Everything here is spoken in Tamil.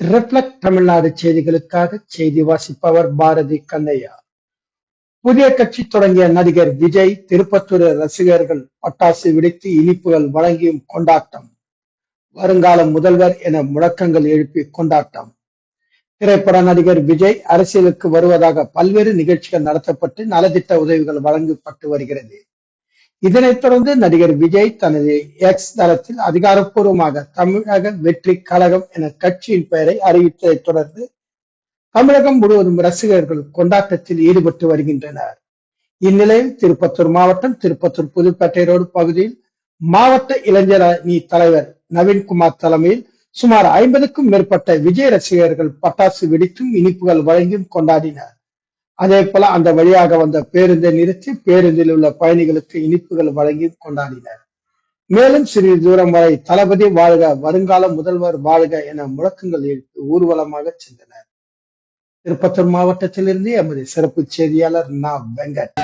ரிஃப்ளெக்ட் தமிழ்நாடு செய்திகளுக்காக செய்தி வாசிப்பவர் பாரதி கண்ணையா. புதிய கட்சி தொடங்கிய நடிகர் விஜய் திருப்பத்தூர் ரசிகர்கள் பட்டாசு வெடித்து இனிப்புகள் வழங்கியும் கொண்டாட்டம். வருங்கால முதல்வர் என முழக்கங்கள் எழுப்பி கொண்டாட்டம். திரைப்பட நடிகர் விஜய் அரசியலுக்கு வருவதாக பல்வேறு நிகழ்ச்சிகள் நடத்தப்பட்டு நலத்திட்ட உதவிகள் வழங்கப்பட்டு வருகிறது. இதனைத் தொடர்ந்து நடிகர் விஜய் தனது எக்ஸ் தளத்தில் அதிகாரப்பூர்வமாக தமிழக வெற்றி கழகம் என கட்சியின் பெயரை அறிவித்ததைத் தொடர்ந்து தமிழகம் முழுவதும் ரசிகர்கள் கொண்டாட்டத்தில் ஈடுபட்டு வருகின்றனர். இந்நிலையில் திருப்பத்தூர் மாவட்டம் திருப்பத்தூர் புதுப்பேட்டை ரோடு பகுதியில் மாவட்ட இளைஞர் அணி தலைவர் நவீன்குமார் தலைமையில் சுமார் ஐம்பதுக்கும் மேற்பட்ட விஜய் ரசிகர்கள் பட்டாசு வெடித்தும் இனிப்புகள் வழங்கியும் கொண்டாடினர். அதே போல அந்த வழியாக வந்த பேருந்தை நிறுத்தி பேருந்தில் உள்ள பயணிகளுக்கு இனிப்புகள் வழங்கி கொண்டாடினர். மேலும் சிறிது தூரம் வரை தளபதி வாழ்க வருங்கால முதல்வர் வாழ்க என முழக்கங்கள் எடுத்து ஊர்வலமாக சென்றனர். திருப்பத்தூர் மாவட்டத்திலிருந்து எமது சிறப்பு செய்தியாளர் நா. வெங்கட்.